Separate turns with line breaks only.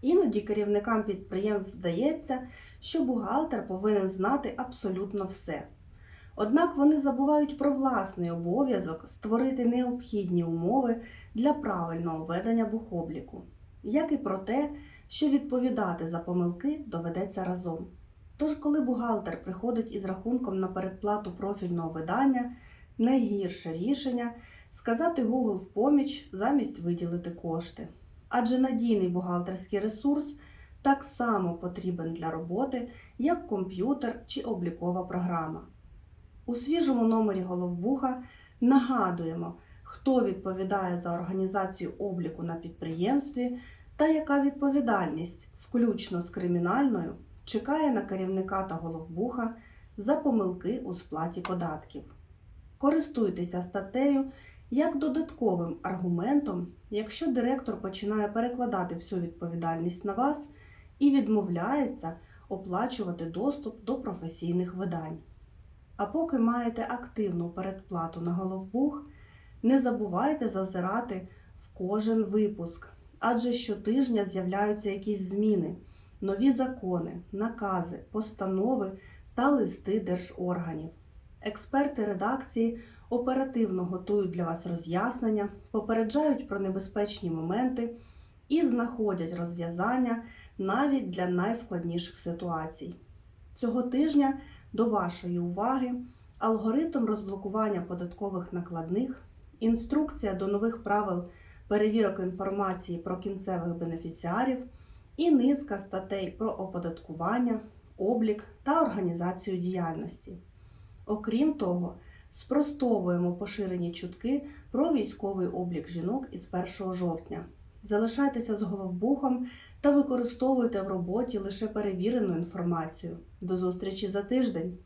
Іноді керівникам підприємств здається, що бухгалтер повинен знати абсолютно все. Однак вони забувають про власний обов'язок створити необхідні умови для правильного ведення бухобліку, як і про те, що відповідати за помилки доведеться разом. Тож, коли бухгалтер приходить із рахунком на передплату профільного видання, найгірше рішення сказати Google в поміч замість виділити кошти. Адже надійний бухгалтерський ресурс так само потрібен для роботи, як комп'ютер чи облікова програма. У свіжому номері головбуха нагадуємо, хто відповідає за організацію обліку на підприємстві та яка відповідальність, включно з кримінальною, чекає на керівника та головбуха за помилки у сплаті податків. Користуйтеся статтею як додатковим аргументом, якщо директор починає перекладати всю відповідальність на вас і відмовляється оплачувати доступ до професійних видань. А поки маєте активну передплату на головбух, не забувайте зазирати в кожен випуск, адже щотижня з'являються якісь зміни, нові закони, накази, постанови та листи держорганів. Експерти редакції оперативно готують для вас роз'яснення, попереджають про небезпечні моменти і знаходять розв'язання навіть для найскладніших ситуацій. Цього тижня до вашої уваги алгоритм розблокування податкових накладних, інструкція до нових правил перевірок інформації про кінцевих бенефіціарів і низка статей про оподаткування, облік та організацію діяльності. Окрім того, спростовуємо поширені чутки про військовий облік жінок із 1 жовтня. Залишайтеся з головбухом та використовуйте в роботі лише перевірену інформацію. До зустрічі за тиждень!